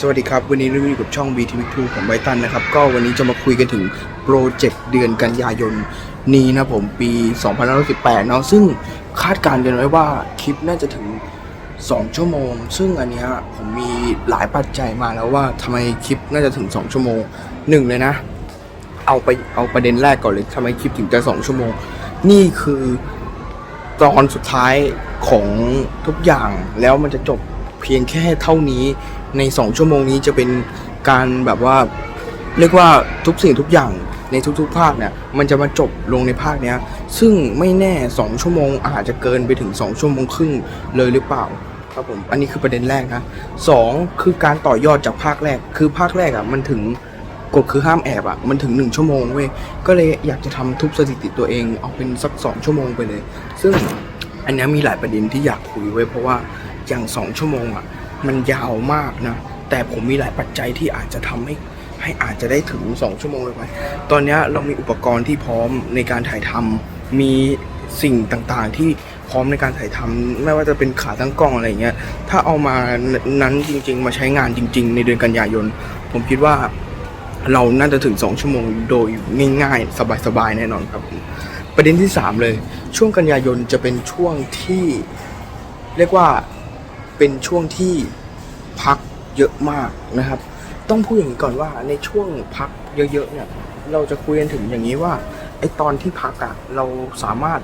สวัสดีครับ วันนี้เราอยู่กับช่อง BTV2 ของไบตันนะครับ ก็วันนี้จะมาคุยกันถึงโปรเจกต์เดือนกันยายนนี้นะผมปี2518 เนาะซึ่งคาดการณ์กันไว้ว่าคลิปน่าจะถึง 2 ชั่วโมง ซึ่งอันนี้ผมมีหลายปัจจัยมาแล้วว่าทำไมคลิปน่าจะถึง 2 ชั่วโมงหนึ่งเลยนะ เอาไปเอาประเด็นแรกก่อนเลยทำไมคลิปถึงจะ 2 ชั่วโมง นี่คือตอนสุดท้ายของทุกอย่างแล้วมันจะจบเพียงแค่เท่านี้ ใน 2 ชั่วโมงนี้จะเป็นการแบบว่าเรียกว่าทุกสิ่งทุกอย่างในทุกๆ ภาคเนี่ยมันจะมาจบลงในภาคเนี้ยซึ่งไม่แน่ 2 ชั่วโมงอาจจะเกินไปถึง 2 ชั่วโมงครึ่งเลยหรือเปล่าครับผมอันนี้คือประเด็นแรกนะสองคือการต่อยอดจากภาคแรก คือภาคแรกอะมันถึงกฎคือห้ามแอบอะมันถึง 1 ชั่วโมงเว้ยก็เลยอยากจะทำทุบสถิติตัวเองเอาเป็นสัก 2 ชั่วโมงไปเลย ซึ่งอันเนี้ยมีหลายประเด็นที่อยากคุยไว้ยเพราะว่าอย่าง 2 ชั่วโมงอะ มันยาวมากนะ แต่ผมมีหลายปัจจัยที่อาจจะทำให้ให้อาจจะได้ถึง 2 ชั่วโมงเลยไปตอนนี้เรามีอุปกรณ์ที่พร้อมในการถ่ายทำมีสิ่งต่างๆ ที่พร้อมในการถ่ายทำไม่ว่าจะเป็นขาตั้งกล้องอะไรเงี้ย ถ้าเอามานั้นจริง ๆ มาใช้งานจริง ๆ ในเดือนกันยายน ผมคิดว่าเราน่าจะถึง 2 ชั่วโมงโดยง่ายๆ สบายๆ แน่นอนครับ ประเด็นที่ 3 เลย ช่วงกันยายนจะเป็นช่วงที่เรียกว่า เป็นช่วงที่พักเยอะมากนะครับ ต้องพูดอย่างนี้ก่อนว่าในช่วงพักเยอะๆเนี่ยเราจะคุยกันถึงอย่างนี้ว่าไอตอนที่พักอะเราสามารถ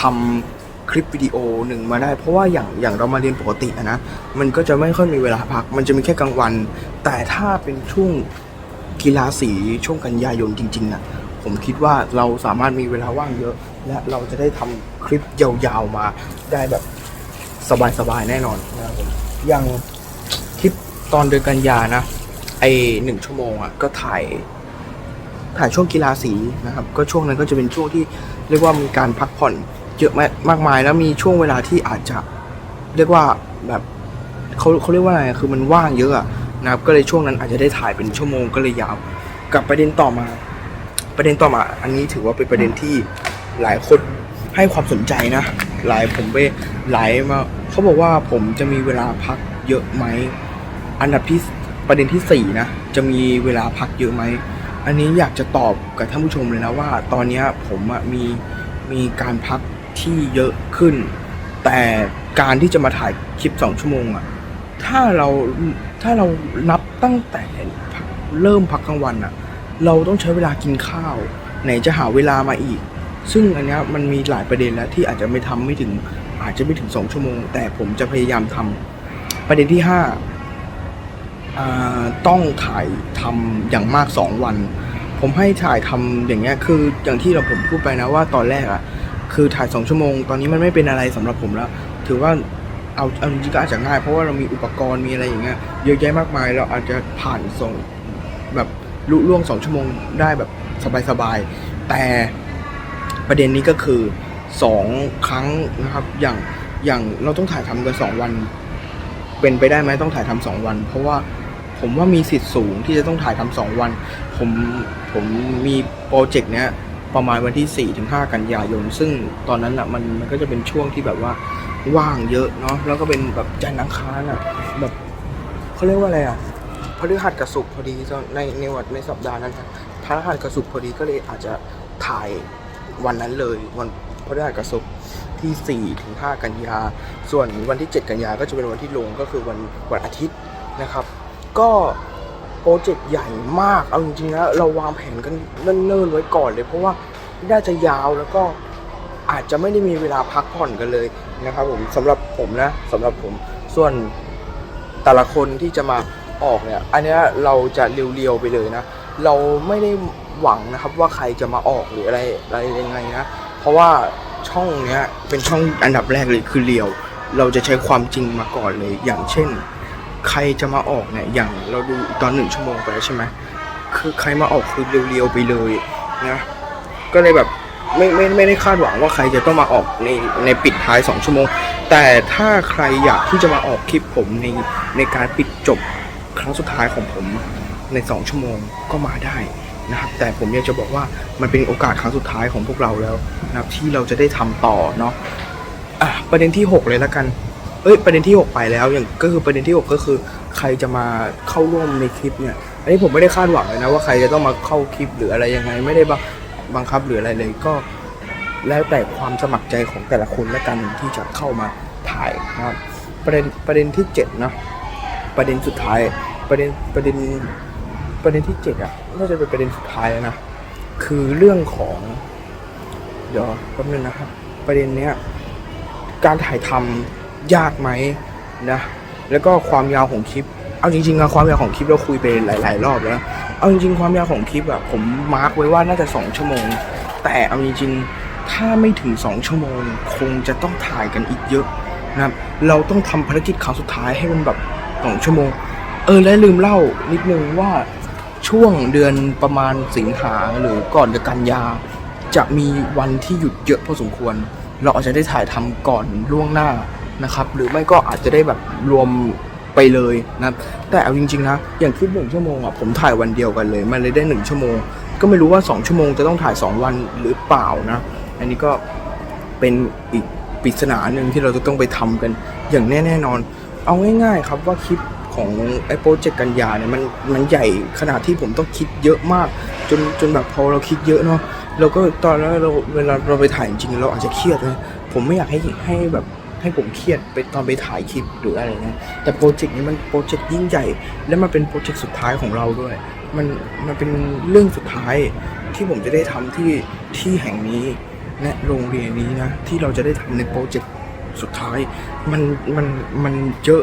ทำคลิปวิดีโอหนึ่งมาได้ เพราะว่าอย่างอย่างเรามาเรียนปกติอะนะมันก็จะไม่ค่อยมีเวลาพัก มันจะมีแค่กลางวัน แต่ถ้าเป็นช่วงกีฬาสีช่วงกันยายนจริงๆอะผมคิดว่าเราสามารถมีเวลาว่างเยอะ และเราจะได้ทำคลิปยาวๆมาได้แบบ สบายๆแน่นอนนะครับผมอย่างคลิปตอนเดือนกันยานะ ไอหนึ่งชั่วโมงอะก็ถ่ายถ่ายช่วงกีฬาสีนะครับ ก็ช่วงนั้นก็จะเป็นช่วงที่เรียกว่ามีการพักผ่อนเยอะมากมากมายแล้วมีช่วงเวลาที่อาจจะเรียกว่าแบบเขาเขาเรียกว่าอะไรคือมันว่างเยอะอะนะครับ ก็เลยช่วงนั้นอาจจะได้ถ่ายเป็นชั่วโมงก็เลยยาว กับประเด็นต่อมา ประเด็นต่อมา อันนี้ถือว่าเป็นประเด็นที่หลายคนให้ความสนใจนะ หลายผมไปหลายมา เขาบอกว่าผมจะมีเวลาพักเยอะไหม อันดับที่ประเด็นที่สี่นะ จะมีเวลาพักเยอะไหม อันนี้อยากจะตอบกับท่านผู้ชมเลยนะว่า ตอนนี้ผมมีมีการพักที่เยอะขึ้น แต่การที่จะมาถ่ายคลิปสองชั่วโมงอะถ้าเราถ้าเรานับตั้งแต่เริ่มพักกลางวันอะเราต้องใช้เวลากินข้าว ไหนจะหาเวลามาอีก ซึ่งอันนี้มันมีหลายประเด็นแล้วที่อาจจะไม่ทำไม่ถึง อาจจะไม่ถึงสองชั่วโมง แต่ผมจะพยายามทำประเด็นที่ห้าต้องถ่ายทำอย่างมาก2วัน ผมให้ถ่ายทำอย่างเงี้ยคืออย่างที่เราผมพูดไปนะว่าตอนแรกอะคือถ่าย2ชั่วโมง ตอนนี้มันไม่เป็นอะไรสำหรับผมแล้ว ถือว่าเอาเอาจริงก็อาจจะง่ายเพราะว่าเรามีอุปกรณ์มีอะไรอย่างเงี้ยเยอะแยะมากมาย เราอาจจะผ่านส่งแบบลุล่วง2ชั่วโมงได้แบบสบายๆแต่ประเด็นนี้ก็คือ 2ครั้งนะครับ อย่างอย่างเราต้องถ่ายทำกัน2วัน เป็นไปได้ไหมต้องถ่ายทำสองวัน เพราะว่าผมว่ามีสิทธิ์สูงที่จะต้องถ่ายทำสองวัน ผมผมมีโปรเจกต์เนี้ยประมาณวันที่4ี่ถึงห้ากันยายน ซึ่งตอนนั้นอะมันมันก็จะเป็นช่วงที่แบบว่าว่างเยอะเนาะแล้วก็เป็นแบบจันทร์อังคารอะแบบเขาเรียกว่าอะไรอะพฤหัสกับศุกร์พอดีในในวันในสัปดาห์นั้นพฤหัสกับศุกร์พอดีก็เลยอาจจะถ่ายวันนั้นเลยวัน ฤหัสกับศุกร์ที่ 4 ถึง 5 กันยา ส่วนวันที่ 7 กันยาก็จะเป็นวันที่ลงก็คือวันวันอาทิตย์นะครับ ก็โปรเจกต์ใหญ่มาก เอาจริงๆนะเราวางแผนกันเนิ่นๆไว้ก่อนเลย เพราะว่าน่าจะยาวแล้วก็อาจจะไม่ได้มีเวลาพักผ่อนกันเลยนะครับผมสำหรับผมนะสำหรับผมส่วนแต่ละคนที่จะมาออกเนี่ย อันนี้เราจะเรียวๆไปเลยนะ เราไม่ได้หวังนะครับว่าใครจะมาออกหรืออะไรอะไรยังไงนะ เพราะว่า ช่องเนี้ยเป็นช่องอันดับแรกเลยคือเรียว เราจะใช้ความจริงมาก่อนเลย อย่างเช่น ใครจะมาออกเนี่ยอย่างเราดูตอนหนึ่งชั่วโมงไปแล้วใช่ไหมคือใครมาออกคือเรียวๆไปเลยนะก็เลยแบบไม่ไม่ไม่ได้คาดหวังว่าใครจะต้องมาออกในในปิดท้าย 2 ชั่วโมง แต่ถ้าใครอยากที่จะมาออกคลิปผมในในการปิดจบครั้งสุดท้ายของผมใน 2 ชั่วโมงก็มาได้ นะครับแต่ผมอยากจะบอกว่ามันเป็นโอกาสครั้งสุดท้ายของพวกเราแล้วนะครับที่เราจะได้ทำต่อเนาะอะประเด็นที่ 6 เลยแล้วกันเอ้ยประเด็นที่ 6 ไปแล้วอย่างก็คือประเด็นที่ 6 ก็คือ ใครจะมาเข้าร่วมในคลิปเนี่ยอันนี้ผมไม่ได้คาดหวังเลยนะว่าใครจะต้องมาเข้าคลิปหรืออะไรยังไงไม่ได้บังบังคับหรืออะไรเลยก็แล้วแต่ความสมัครใจของแต่ละคนและกันที่จะเข้ามาถ่ายนะครับประเด็นประเด็นที่เจ็ดเนอะประเด็นสุดท้ายประเด็นประเด็น ประเด็นที่เจ็ดอะน่าจะเป็นประเด็นสุดท้ายแล้วนะคือเรื่องของ เดี๋ยวแป๊บนึงนะครับ ประเด็นเนี้ยการถ่ายทำยากไหมนะ แล้วก็ความยาวของคลิป เอาจริงๆอะความยาวของคลิปเราคุยไปหลาย ๆ รอบแล้วเอาจริงๆความยาวของคลิปอะผมมาร์กไว้ว่าน่าจะ2ชั่วโมง แต่เอาจริงๆถ้าไม่ถึง2ชั่วโมง คงจะต้องถ่ายกันอีกเยอะนะครับเราต้องทำภารกิจครั้งสุดท้ายให้มันแบบ2ชั่วโมง เออและลืมเล่านิดนึงว่า ช่วงเดือนประมาณสิงหาหรือก่อนจะกันยา จะมีวันที่หยุดเยอะพอสมควร เราอาจจะได้ถ่ายทำก่อนล่วงหน้านะครับ หรือไม่ก็อาจจะได้แบบรวมไปเลยนะแต่เอาจริงๆนะอย่างคลิปหนึ่งชั่วโมงอะผมถ่ายวันเดียวกันเลย มันเลยได้หนึ่งชั่วโมง ก็ไม่รู้ว่า2ชั่วโมงจะต้องถ่าย2วันหรือเปล่านะ อันนี้ก็เป็นอีกปริศนาหนึ่งที่เราจะต้องไปทำกันอย่างแน่ๆนอน เอาง่ายๆครับว่าคลิป ของไอ้โปรเจกต์กันยาเนี่ยมันมันใหญ่ขนาดที่ผมต้องคิดเยอะมาก จนจนแบบพอเราคิดเยอะเนาะเราก็ตอนนั้นเราเวลาเราไปถ่ายจริงเราอาจจะเครียดนะผมไม่อยากให้ให้แบบให้ผมเครียดไปตอนไปถ่ายคลิปหรืออะไรเงี้ยแต่โปรเจกต์นี้มันโปรเจกต์ยิ่งใหญ่ และมันเป็นโปรเจกต์สุดท้ายของเราด้วย มันมันเป็นเรื่องสุดท้ายที่ผมจะได้ทำที่ที่แห่งนี้และโรงเรียนนี้นะที่เราจะได้ทำในโปรเจกต์สุดท้าย มันมันมันเยอะ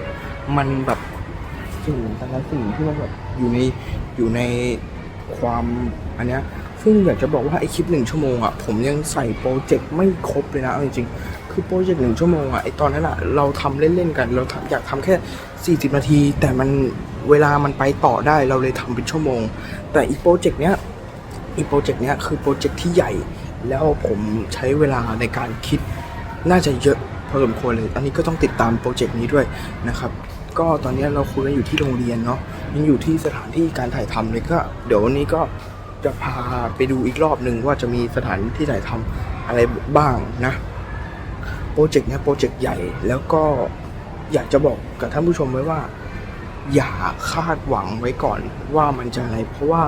มันแบบ สิ่งแต่ละสิ่งที่มันแบบอยู่ในอยู่ในความอันเนี้ยซึ่งอยากจะบอกว่าไอคลิปหนึ่งชั่วโมงอะผมยังใส่โปรเจกต์ไม่ครบเลยนะเอาจริงๆคือโปรเจกต์หนึ่งชั่วโมงอะไอตอนนั้นอะเราทำเล่นๆกัน เราอยากทำแค่ 40 นาที แต่มันเวลามันไปต่อได้เราเลยทำเป็นชั่วโมง แต่อีโปรเจกต์เนี้ยอีโปรเจกต์เนี้ยคือโปรเจกต์ที่ใหญ่ แล้วผมใช้เวลาในการคิดน่าจะเยอะพอสมควรเลย อันนี้ก็ต้องติดตามโปรเจกต์นี้ด้วยนะครับ ก็ตอนนี้เราคุยกันอยู่ที่โรงเรียนเนาะยังอยู่ที่สถานที่การถ่ายทำเลยก็เดี๋ยววันนี้ก็จะพาไปดูอีกรอบหนึ่งว่าจะมีสถานที่ถ่ายทำอะไรบ้างนะโปรเจกต์เนี้ยโปรเจกต์ใหญ่แล้วก็อยากจะบอกกับท่านผู้ชมไว้ว่า อย่าคาดหวังไว้ก่อนว่ามันจะอะไร เพราะว่า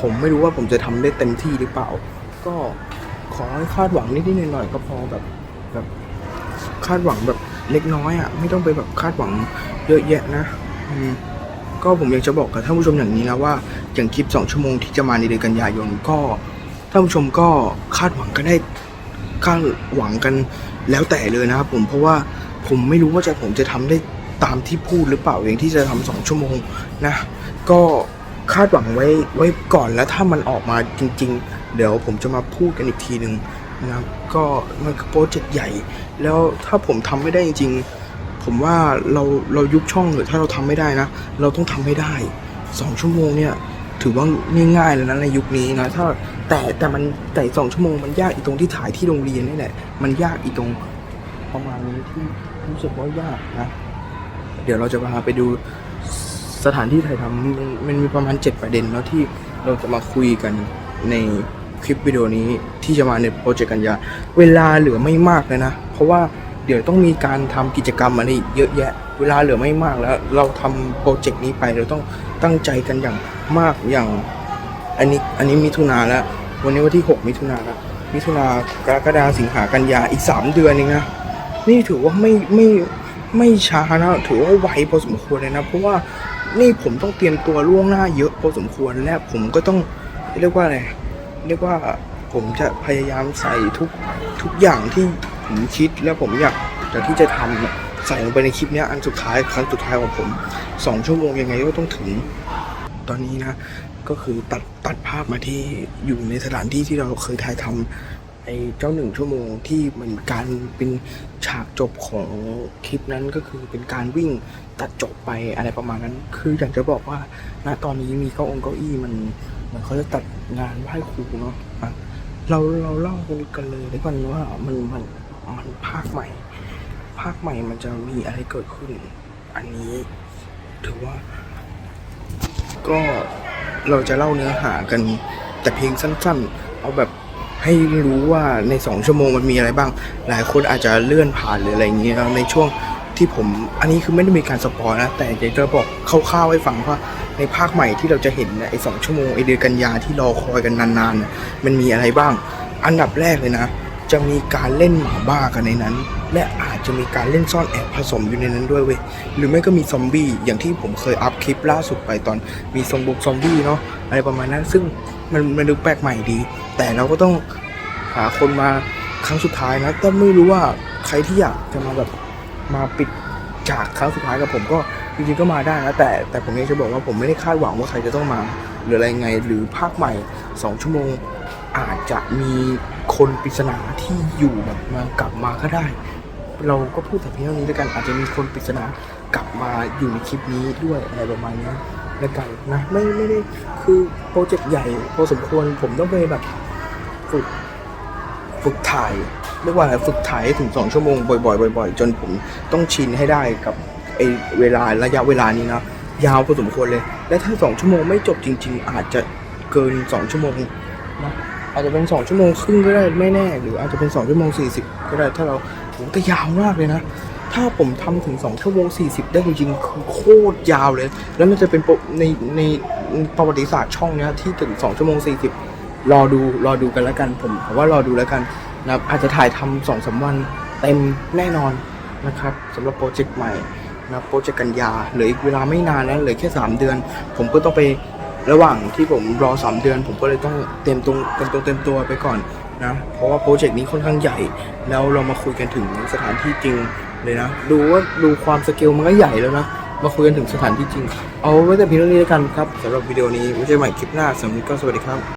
ผมไม่รู้ว่าผมจะทำได้เต็มที่หรือเปล่า ก็ขอให้คาดหวังนิดๆหน่อยๆก็พอแบบแบบคาดหวังแบบเล็กน้อยอะไม่ต้องไปแบบคาดหวัง เยอะแยะนะก็ผมอยากจะบอกกับท่านผู้ชมอย่างนี้นะว่าอย่างคลิป 2 ชั่วโมงที่จะมาในเดือนกันยายนก็ท่านผู้ชมก็คาดหวังกันได้คาดหวังกันแล้วแต่เลยนะครับผมเพราะว่าผมไม่รู้ว่าจะผมจะทำได้ตามที่พูดหรือเปล่าเองที่จะทำสองชั่วโมงนะก็คาดหวังไว้ไว้ก่อนแล้วถ้ามันออกมาจริง ๆ เดี๋ยวผมจะมาพูดกันอีกทีหนึ่งนะครับก็มันโปรเจกต์ใหญ่ แล้วถ้าผมทำไม่ได้จริงๆ ผมว่าเราเรายุบช่องหรือถ้าเราทำไม่ได้นะ เราต้องทำให้ได้สองชั่วโมงเนี่ยถือว่าง่ายๆเลยนะในยุคนี้นะถ้าแต่แต่มันแต่สองชั่วโมงมันยากอีตรงที่ถ่ายที่โรงเรียนนี่แหละมันยากอีตรงประมาณนี้ที่รู้สึกว่ายากนะ เดี๋ยวเราจะพาไปดูสถานที่ถ่ายทำมันมันมีประมาณ 7 ประเด็นเนาะที่เราจะมาคุยกันในคลิปวิดีโอนี้ที่จะมาในโปรเจกต์กันยา เวลาเหลือไม่มากเลยนะ เพราะว่า ดี๋ยวต้องมีการทำกิจกรรมอะไรเยอะแยะ เวลาเหลือไม่มากแล้ว เราทำโปรเจกต์นี้ไปเราต้องตั้งใจกันอย่างมากอย่าง อันนี้อันนี้มิถุนาแล้ว วันนี้วันที่ 6 มิถุนาแล้วมิถุนากรกฎาสิงหากันยาอีก 3 เดือนเองนะนี่ถือว่าไม่ไม่ไม่ช้านะ ถือว่าไวพอสมควรเลยนะ เพราะว่านี่ผมต้องเตรียมตัวล่วงหน้าเยอะพอสมควรและผมก็ต้องเรียกว่าอะไรเรียกว่าผมจะพยายามใส่ทุกทุกอย่างที่ ผมคิดและผมอยากอยากที่จะทำเนี่ยใส่ลงไปในคลิปเนี้ยอันสุดท้ายครั้งสุดท้ายของผมสองชั่วโมงยังไงก็ต้องถึง ตอนนี้นะ ก็คือตัดตัดภาพมาที่อยู่ในสถานที่ที่เราเคยถ่ายทำไอ้เจ้าหนึ่งชั่วโมงที่เหมือนการเป็นฉากจบของคลิปนั้นก็คือเป็นการวิ่งตัดจบไปอะไรประมาณนั้น คืออยากจะบอกว่าณตอนนี้มีเก้าองเก้าอี้มันมือนเขาจะตัดงานไหว้ครูเนาะเราเราเล่ากันเลยดีกว่าว่ามันมัน มันภาคใหม่ ภาคใหม่มันจะมีอะไรเกิดขึ้น อันนี้ถือว่า ก็เราจะเล่าเนื้อหากัน แต่เพียงสั้น ๆ เอาแบบให้รู้ว่าในสองชั่วโมงมันมีอะไรบ้าง หลายคนอาจจะเลื่อนผ่านหรืออะไรอย่างเงี้ยในช่วงที่ผม อันนี้คือไม่ได้มีการสปอยนะ แต่อยากจะบอกคร่าวๆให้ฟังว่าในภาคใหม่ที่เราจะเห็นเนี่ยไอ้สองชั่วโมงไอ้เดือนกันยาที่รอคอยกันนานๆ มันมีอะไรบ้าง อันดับแรกเลยนะ จะมีการเล่นหมาบ้ากันในนั้น และอาจจะมีการเล่นซ่อนแอบผสมอยู่ในนั้นด้วยเว้ยหรือไม่ก็มีซอมบี้อย่างที่ผมเคยอัพคลิปล่าสุดไปตอนมีซอมบุกซอมบี้เนาะอะไรประมาณนั้น ซึ่งมันมันดูแปลกใหม่ดี แต่เราก็ต้องหาคนมาครั้งสุดท้ายนะแต่ไม่รู้ว่าใครที่อยากจะมาแบบมาปิดฉากครั้งสุดท้ายกับผมก็จริงๆก็มาได้นะแต่แต่ผมเอยากจะบอกว่าผมไม่ได้คาดหวังว่าใครจะต้องมา หรืออะไรไงหรือภาคใหม่ 2 ชั่วโมง อาจจะมีคนปริศนาที่อยู่แบบมากลับมาก็ได้ เราก็พูดแต่เพียงเท่านี้แล้วกัน อาจจะมีคนปริศนากลับมาอยู่ในคลิปนี้ด้วยอะไรประมาณนี้แล้วกันนะไม่ไม่ได้คือโปรเจกต์ใหญ่พอสมควรผมต้องไปแบบฝึกฝึกถ่ายเรียกว่าอะไรฝึกถ่ายถึงสองชั่วโมงบ่อยๆบ่อย ๆ จนผมต้องชินให้ได้กับไอเวลาระยะเวลานี้นะยาวพอสมควรเลย และถ้าสองชั่วโมงไม่จบจริง ๆ อาจจะเกินสองชั่วโมงนะ อาจจะเป็นสองชั่วโมงครึ่งก็ได้ไม่แน่ หรืออาจจะเป็นสองชั่วโมงสี่สิบก็ได้ถ้าเราโหแต่ยาวมากเลยนะ ถ้าผมทำถึง 2 ชั่วโมง 40 ได้จริงๆคือโคตรยาวเลย แล้วมันจะเป็นปรในในประวัติศาสตร์ช่องเนี้ยที่ถึง 2 ชั่วโมง 40 รอดูรอดูกันแล้วกันผมผมว่ารอดูแล้วกันนะอาจจะถ่ายทำสองสามวันเต็มแน่นอนนะครับสำหรับโปรเจกต์ใหม่นะโปรเจกต์กันยาเหลืออีกเวลาไม่นานนะเหลือแค่ 3 เดือน ผมก็ต้องไป ระหว่างที่ผมรอ 3 เดือน ผมก็เลยต้องเต็มตรงเต็มตัวเต็มตัวไปก่อนนะเพราะว่าโปรเจกต์นี้ค่อนข้างใหญ่ แล้วเรามาคุยกันถึงสถานที่จริงเลยนะ ดูว่าดูความสเกลมันก็ใหญ่แล้วนะ มาคุยกันถึงสถานที่จริง เอาไว้แต่เพียงเท่านี้แล้วกันครับสำหรับวิดีโอนี้ไว้เจอกันใหม่คลิปหน้าสำหรับนี้ก็สวัสดีครับ